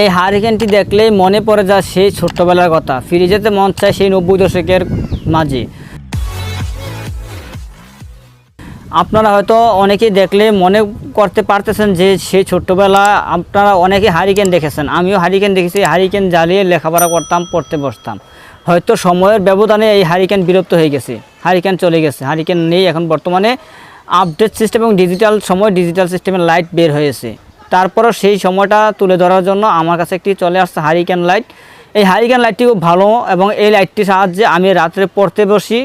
এই হারিকেনটি দেখলেই মনে পড়ে যায় সেই ছোট্টবেলার কথা। ফিরে যেতে মন চায় সেই নব্বই দশকের মাঝে। আপনারা হয়তো অনেকেই দেখলে মনে করতে পারতেছেন যে সেই ছোট্টবেলা আপনারা অনেকে হারিকেন দেখেছেন। আমিও হারিকেন দেখেছি, হারিকেন জ্বালিয়ে লেখাপড়া করতাম, পড়তে বসতাম। হয়তো সময়ের ব্যবধানে এই হারিকেন বিলুপ্ত হয়ে গেছে, হারিকেন চলে গেছে। হারিকেন নেই, এখন বর্তমানে আপডেট সিস্টেম এবং ডিজিটাল সময় ডিজিটাল সিস্টেমের লাইট বের হয়েছে। তারপরও সেই সময়টা তুলে ধরার জন্য আমার কাছে একটি চলে আসছে হারিকেন লাইট এই হারিকেন লাইটটি খুব ভালো এবং এই লাইটটির সাহায্যে আমি রাত্রে পড়তে বসি,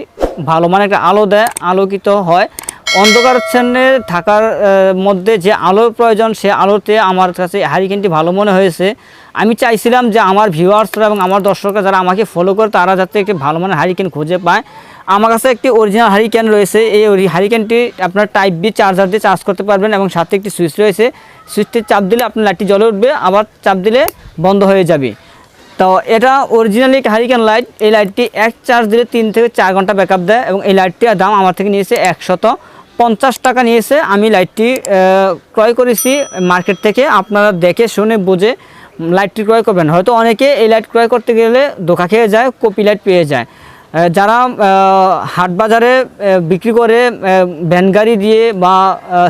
ভালো মানে একটা আলো দেয়, আলোকিত হয়। অন্ধকারচ্ছন্নে থাকার মধ্যে যে আলোর প্রয়োজন, সে আলোতে আমার কাছে হারিকেনটি ভালো মনে হয়েছে। আমি চাইছিলাম যে আমার ভিউয়ার্সরা এবং আমার দর্শকরা যারা আমাকে ফলো করে, তারা যাতে একটি ভালো মানের হারিকেন খুঁজে পায়। আমার কাছে একটি অরিজিনাল হারিকেন রয়েছে। এই হারিকেনটি আপনার টাইপ বি চার্জার দিয়ে চার্জ করতে পারবেন এবং সাথে একটি সুইচ রয়েছে। সুইচটি চাপ দিলে আপনার লাইটটি জ্বলে উঠবে, আবার চাপ দিলে বন্ধ হয়ে যাবে। তো এটা অরিজিনালি হারিকেন লাইট এই লাইটটি এক চার্জ দিলে তিন থেকে চার ঘণ্টা ব্যাকআপ দেয় এবং এই লাইটটির দাম আমার থেকে নিয়েছে একশত। পঞ্চাশ টাকা নিয়েছে। আমি লাইটটি ক্রয় করেছি মার্কেট থেকে। আপনারা দেখে শুনে বুঝে লাইটটি ক্রয় করবেন। হয়তো অনেকে এই লাইট ক্রয় করতে গেলে ধোকা খেয়ে যায় কপি লাইট পেয়ে যায়। যারা হাট বাজারে বিক্রি করে ভ্যান গাড়ি দিয়ে বা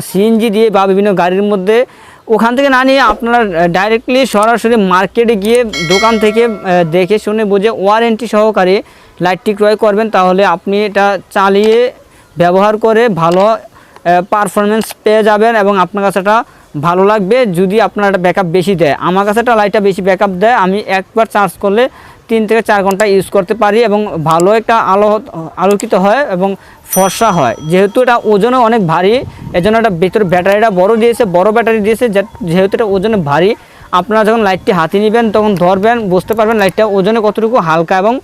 সিএনজি দিয়ে বা বিভিন্ন গাড়ির মধ্যে, ওখান থেকে না নিয়ে আপনারা ডাইরেক্টলি সরাসরি মার্কেটে গিয়ে দোকান থেকে দেখে শুনে বুঝে ওয়ারেন্টি সহকারে লাইটটি ক্রয় করবেন। তাহলে আপনি এটা চালিয়ে ব্যবহার করে ভালো পারফরমেন্স পেয়ে যাবেন এবং আপনার কাছে এটা ভালো লাগবে। যদি আপনার একটা ব্যাকআপ বেশি দেয়, আমার কাছে একটা লাইটটা বেশি ব্যাকআপ দেয়, আমি একবার চার্জ করলে তিন থেকে চার ঘণ্টা ইউজ করতে পারি এবং ভালো একটা আলো, আলোকিত হয় এবং ফর্সা হয়। যেহেতু এটা ওজনে অনেক ভারী, এজন্য এটা ভিতরে ব্যাটারিটা বড় দিয়েছে, বড় ব্যাটারি দিয়েছে যেহেতু এটা ওজনে ভারী, আপনারা যখন লাইটটি হাতে নেবেন তখন ধরবেন, বুঝতে পারবেন লাইটটা ওজনে কতটুকু হালকা এবং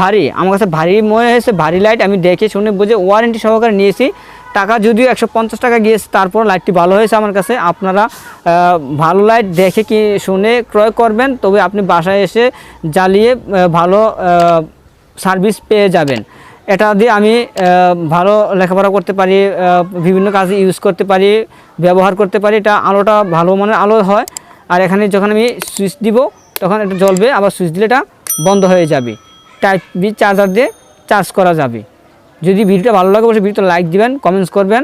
ভারী, আমার কাছে ভারী মনে হয়েছে, ভারী লাইট আমি দেখে শুনে বুঝে ওয়ারেন্টি সহকারে নিয়েছি। টাকা যদিও একশো পঞ্চাশ টাকা গিয়েছে, তারপর লাইটটি ভালো হয়েছে আমার কাছে। আপনারা ভালো লাইট দেখে কি শুনে ক্রয় করবেন, তবে আপনি বাসায় এসে জ্বালিয়ে ভালো সার্ভিস পেয়ে যাবেন। এটা দিয়ে আমি ভালো লেখাপড়া করতে পারি বিভিন্ন কাজে ইউজ করতে পারি, ব্যবহার করতে পারি, এটা আলোটা ভালো মানের আলো হয়। আর এখানে যখন আমি সুইচ দিব, তখন এটা জ্বলবে, আবার সুইচ দিলে এটা বন্ধ হয়ে যাবে। টাইপ বি চার্জার দিয়ে চার্জ করা যাবে। যদি ভিডিওটা ভালো লাগে, অবশ্যই ভিডিওটা লাইক দিবেন কমেন্টস করবেন।